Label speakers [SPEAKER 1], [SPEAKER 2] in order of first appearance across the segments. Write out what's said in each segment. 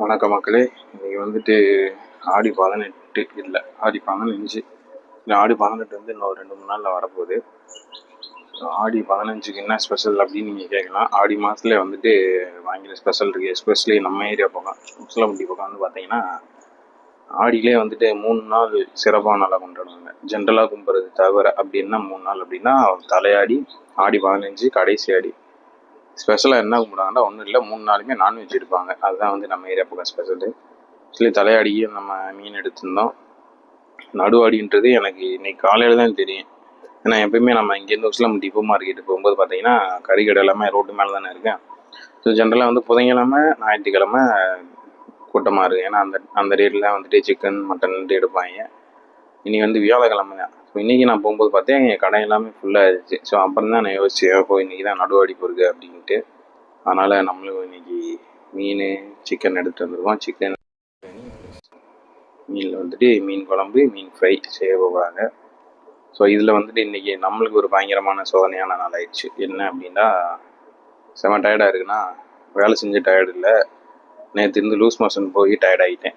[SPEAKER 1] வணக்க மக்களே இன்னைக்கு வந்துட்டு ஆடி பதினெட்டு இல்லை ஆடி பதினஞ்சு. இல்லை ஆடி பதினெட்டு வந்து இன்னும் ரெண்டு மூணு நாளில் வரப்போகுது. ஸோ ஆடி பதினஞ்சுக்கு என்ன ஸ்பெஷல் அப்படின்னு நீங்கள் கேட்கலாம். ஆடி மாதத்துல வந்துட்டு வாங்கின ஸ்பெஷல் இருக்குது எஸ்பெஷலி நம்ம ஏரியா பக்கம் முஸ்லம்பட்டி பக்கம் வந்து பார்த்தீங்கன்னா ஆடியிலே வந்துட்டு மூணு நாள் சிறப்பாக நல்லா கொண்டாடுவாங்க. ஜென்ரலாக கும்பிட்றது தவிர அப்படின்னா மூணு நாள் அப்படின்னா தலையாடி ஆடி பதினஞ்சு கடைசி ஆடி. ஸ்பெஷலாக என்ன கும்பிடுவாங்கன்னா ஒன்றும் இல்லை. மூணு நாளுமே நான்வெஜ் எடுப்பாங்க அதுதான் வந்து நம்ம ஏரியா பக்கம் ஸ்பெஷலு ஆக்சுவலி தலையாடியும் நம்ம மீன் எடுத்திருந்தோம். நடுவாடின்றது எனக்கு இன்னைக்கு காலையில் தான் தெரியும். ஏன்னா எப்பயுமே நம்ம இங்கேருந்து உஸ்லாம் டிப்போ மார்க்கெட்டு போகும்போது பார்த்தீங்கன்னா கறிக்கடை எல்லாமே ரோட்டு மேலே தானே இருக்கேன் ஸோ ஜென்ரலாக வந்து புதன்கிழமை ஞாயிற்றுக்கிழமை கூட்டமாக இருக்குது ஏன்னா அந்த அந்த ரேட்டில் வந்துட்டு சிக்கன் மட்டன் எடுப்பாங்க. இன்னைக்கு வந்து வியாழக்கிழமை தான் ஸோ இன்றைக்கி நான் போகும்போது பார்த்தேன் எங்கள் கடை எல்லாமே ஃபுல்லாக ஆயிடுச்சு ஸோ அப்புறம் தான் நான் யோசிச்சேன் ஓ இன்றைக்கி தான் நடுவாடி இருக்குது அப்படின்ட்டு. அதனால் நம்மளும் இன்னைக்கு மீன் சிக்கன் எடுத்துகிட்டு வந்துருக்கோம் சிக்கன் மீனில் வந்துட்டு மீன் குழம்பு மீன் ஃப்ரை செய்ய போகிறாங்க ஸோ இதில் வந்துட்டு இன்றைக்கி நம்மளுக்கு ஒரு பயங்கரமான சோதனையான நாள் ஆயிடுச்சு. என்ன அப்படின்னா செம டயர்டாக இருக்குன்னா வேலை செஞ்சு டயர்டு இல்லை. நேற்று இருந்து லூஸ் மோஷன் போய் டயர்ட் ஆகிட்டேன்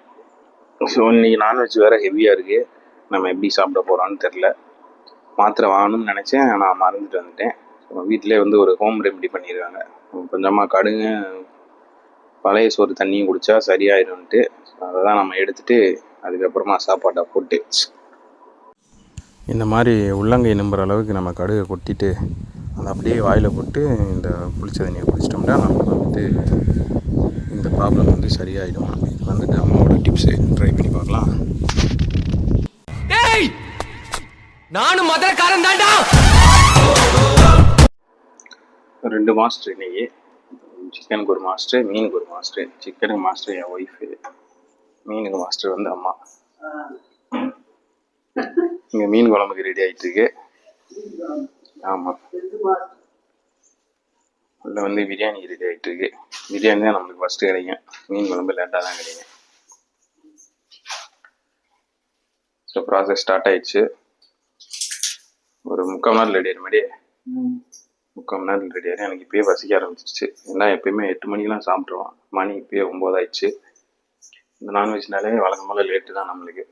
[SPEAKER 1] ஸோ இன்னைக்கு நான்வெஜ் வேறு ஹெவியாக இருக்குது நம்ம எப்படி சாப்பிட போகிறோன்னு தெரில மாத்திரை வாங்கணும்னு நினச்சேன் நான் மறந்துட்டு வந்துட்டேன். வீட்டிலே வந்து ஒரு ஹோம் ரெமெடி பண்ணிடுவாங்க. கொஞ்சமாக கடுங்க பழைய சோறு தண்ணியும் குடித்தா சரியாயிடும்ட்டு அதை தான் நம்ம எடுத்துகிட்டு அதுக்கப்புறமா சாப்பாட்டை போட்டு. இந்த மாதிரி உள்ளங்கை நம்புற அளவுக்கு நம்ம கடுகை கொட்டிட்டு அதை அப்படியே வாயில் போட்டு இந்த புளிச்ச தண்ணியை குடிச்சிட்டோம்னா நமக்கு வந்துட்டு இந்த ப்ராப்ளம் வந்து சரியாயிடும். இது வந்துட்டு அம்மாவோட டிப்ஸு ட்ரை பண்ணி பார்க்கலாம்.
[SPEAKER 2] நானும் மதுரக்காரன் தாண்டா
[SPEAKER 1] ரெண்டு மாஸ்டர் இன்னைக்கு சிக்கனுக்கு ஒரு மாஸ்டர் மீனுக்கு ஒரு மாஸ்டர் சிக்கனுக்கு மாஸ்டர் என் ஒய்ஃபு மீனுக்கு மாஸ்டர் வந்து அம்மா. இங்கே மீன் குழம்புக்கு ரெடி ஆயிட்டு இருக்கு. ஆமாம் அதில் வந்து பிரியாணி ரெடி ஆகிட்டு இருக்கு. பிரியாணி தான் நம்மளுக்கு ஃபஸ்ட்டு கிடைக்கும். மீன் குழம்பு லேட்டாக தான் கிடைக்கும். ஸோ ப்ராசஸ் ஸ்டார்ட் ஆயிடுச்சு. ஒரு முக்கால் நேரம் ரெடி ஆகிற மாதிரி முக்கால் மணி நேரம் ரெடி ஆகிடும் எனக்கு இப்பயே பசிக்க ஆரம்பிச்சிருச்சு. ஏன்னா எப்பயுமே எட்டு மணிக்கெலாம் சாப்பிட்ருவோம் மணி இப்பயே ஒம்பது ஆயிடுச்சு. இந்த நான்வெஜ்னாலே வழக்கம் போல் லேட்டு தான் நம்மளுக்கு.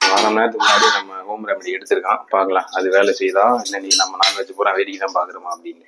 [SPEAKER 1] வாரம் நேரத்துக்கு முன்னாடி நம்ம ஹோம் ரெமெடி எடுத்திருக்கான். பார்க்கலாம். அது வேலை செய்தா இல்லை நீ நம்ம நான்வெஜ் பூரா வேடிக்கை தான் பார்க்குறோமா அப்படின்னு.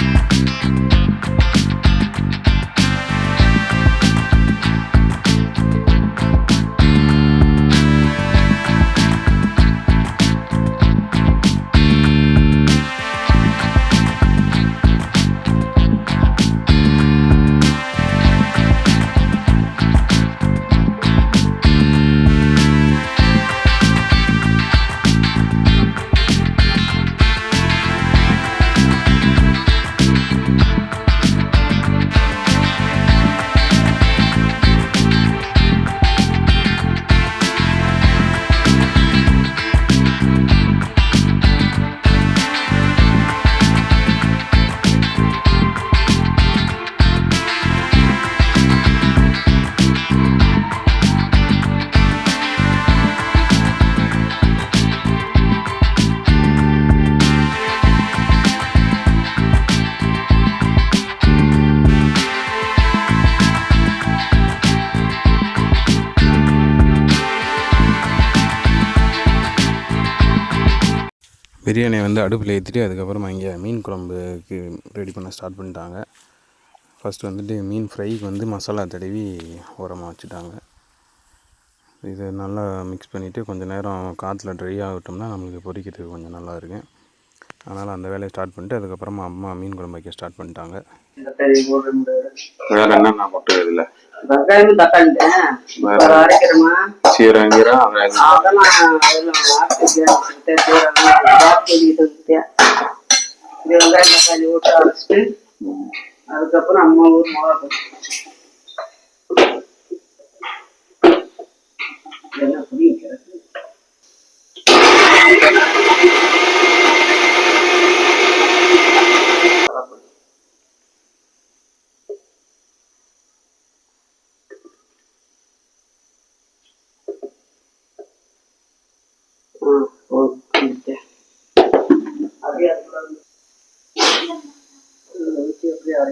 [SPEAKER 1] Música பிரியாணியை வந்து அடுப்பில் ஏற்றிட்டு அதுக்கப்புறமா இங்கே மீன் குழம்புக்கு ரெடி பண்ண ஸ்டார்ட் பண்ணிட்டாங்க. ஃபஸ்ட்டு வந்துட்டு மீன் ஃப்ரைக்கு வந்து மசாலா தடவி ஓரமாக வச்சுட்டாங்க. இதை நல்லா மிக்ஸ் பண்ணிவிட்டு கொஞ்சம் நேரம் காற்றுல ட்ரை ஆகட்டோம்னா நம்மளுக்கு பொரிக்கிறதுக்கு கொஞ்சம் நல்லா இருக்கும். அதனால் அந்த வேலையை ஸ்டார்ட் பண்ணிட்டு அதுக்கப்புறமா அம்மா மீன் குழம்பு வைக்க ஸ்டார்ட் பண்ணிட்டாங்க. வேற என்னென்ன போட்டு இதில்?
[SPEAKER 3] வெங்காயம் அதெல்லாம் சொல்லிட்டு வந்துட்டேன் இது வெங்காயம் தக்காளி போட்டு அரைச்சிட்டு அதுக்கப்புறம் அம்மா ஊர் மிளகா பொடி. என்ன புரியும் கிடக்கு ஊத்தி அப்படியே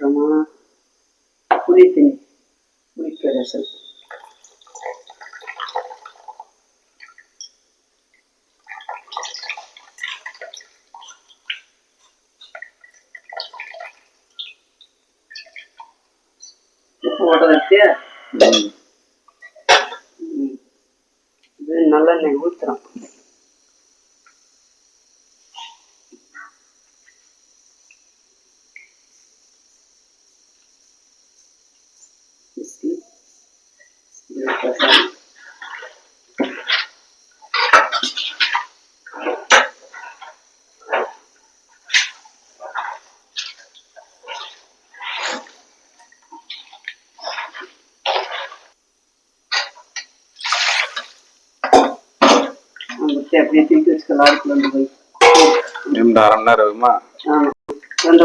[SPEAKER 3] மிளகா பொடியை விட்டுறோமா புளி தண்ணி புளிக்கரைசல் உப்பு போட்ட வச்சு ம். இது நல்லெண்ணெய் ஊற்றுறோம் அப்படியே தூக்கி வச்சுக்கலாம் அடுப்புல இருந்து போய்.
[SPEAKER 1] ரெண்டு அரை மணி நேரம் ஆகுமா?
[SPEAKER 3] ஆமா ரெண்டு.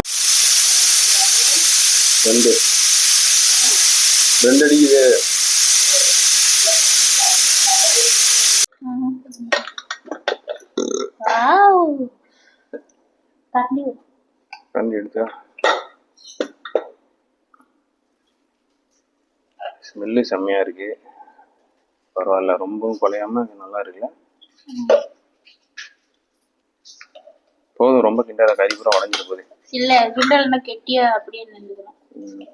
[SPEAKER 1] ரெண்டு. ரெண்டு அடிக்குது.
[SPEAKER 4] வாவ். தண்ணி
[SPEAKER 1] கண்டி எடுத்தா? ஸ்மெல்லு செம்மையா இருக்கு. பரவாயில்ல ரொம்பவும் குலையாம நல்லா இருக்குல்ல? போதும் ரொம்ப கிண்டாத கறி பூரா உடஞ்சிட்டு போகுது.
[SPEAKER 4] இல்ல கிண்டல்னா கெட்டியா அப்படியே நின்றுக்கணும்
[SPEAKER 1] ம்.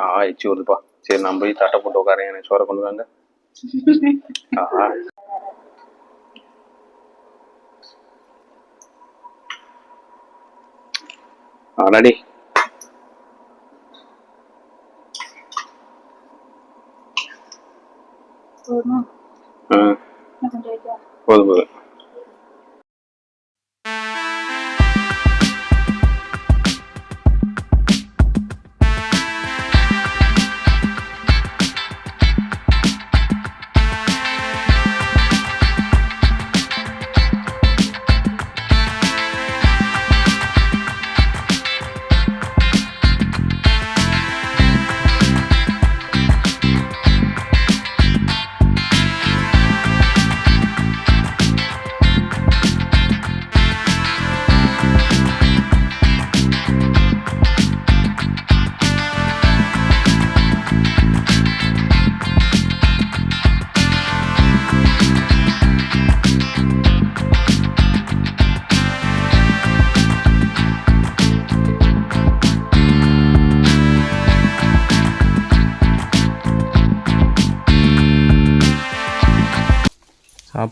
[SPEAKER 1] ஆ எச்சி வருதுப்பா. சரி நான் போய் தட்டை போட்டு உட்காரேன். எனக்கு சோறை கொண்டு வாங்க. ஆஹா
[SPEAKER 4] போதுமா?
[SPEAKER 1] ஆ போதும் போதும்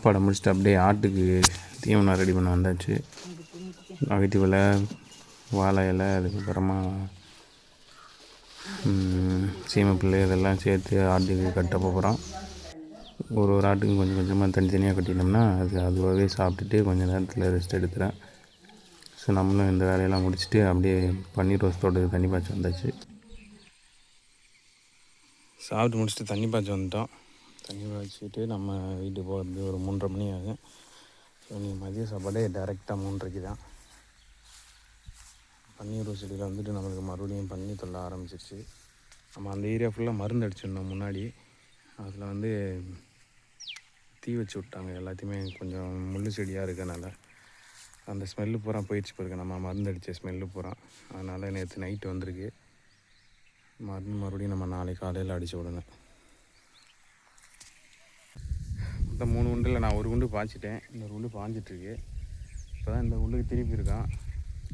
[SPEAKER 1] சாப்பாடை முடிச்சுட்டு அப்படியே ஆட்டுக்கு தீவனம் ரெடி பண்ண வந்தாச்சு. அகத்தி இலை வாழை இலை அதுக்கப்புறமா ம், இதெல்லாம் சேர்த்து ஆட்டுக்கு கட்ட போகிறோம் ஒரு ஒரு ஆட்டுக்கும் கொஞ்சம் கொஞ்சமாக தனித்தனியாக கட்டினோம்னா அது அதுவாகவே சாப்பிட்டுட்டு கொஞ்சம் நேரத்தில் ரெஸ்ட் எடுத்துகிறேன் ஸோ நம்மளும் இந்த வேலையெல்லாம் முடிச்சுட்டு அப்படியே பன்னீர் ரோஸ் தண்ணி பாய்ச்சி வந்தாச்சு. சாப்பிட்டு முடிச்சுட்டு தண்ணி பாய்ச்சி வந்துட்டோம். தண்ணி வச்சுட்டு நம்ம வீட்டுக்கு போக ஒரு மூன்றரை மணி ஆகும். ஸோ நீங்கள் மதிய சாப்பாடே டேரெக்டாக மூன்றரைக்கு தான். பன்னீர் செடியில் வந்துட்டு நம்மளுக்கு மறுபடியும் பன்னி தொல்ல ஆரம்பிச்சிருச்சு. நம்ம அந்த ஏரியா ஃபுல்லாக மருந்து அடிச்சிருந்தோம் முன்னாடி. அதில் வந்து தீ வச்சு விட்டாங்க. எல்லாத்தையுமே கொஞ்சம் முள் செடியாக இருக்கனால. அந்த ஸ்மெல்லு பூரா போயிடுச்சு போயிருக்கு நம்ம மருந்து அடித்த ஸ்மெல்லு பூரா. அதனால் நேற்று நைட்டு வந்திருக்கு. மருந்து மறுபடியும் நம்ம நாளைக்கு காலையில் அடித்து விடணும் மொத்தம் மூணு குண்டில் நான் ஒரு குண்டு பாய்ச்சிட்டேன். இன்னொரு குண்டு பாய்ஞ்சிட்ருக்கு. இப்போ தான் இந்த குண்டுக்கு திருப்பி இருக்கான்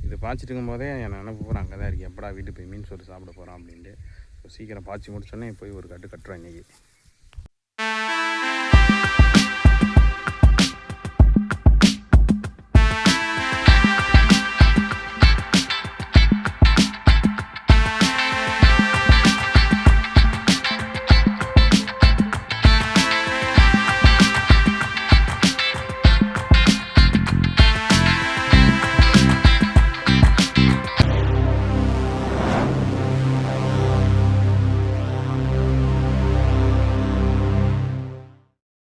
[SPEAKER 1] இது பாய்ச்சிட்டு போதே என் நினப்பு போகிறேன் அங்கே தான் இருக்கேன் எப்படா வீட்டுக்கு போய் மீன் சோறு சாப்பிட போகிறான் அப்படின்ட்டு. ஸோ சீக்கிரம் பாய்ச்சி முடிச்சோன்னே போய் ஒரு கட்டு கட்டுறேன் இன்றைக்கி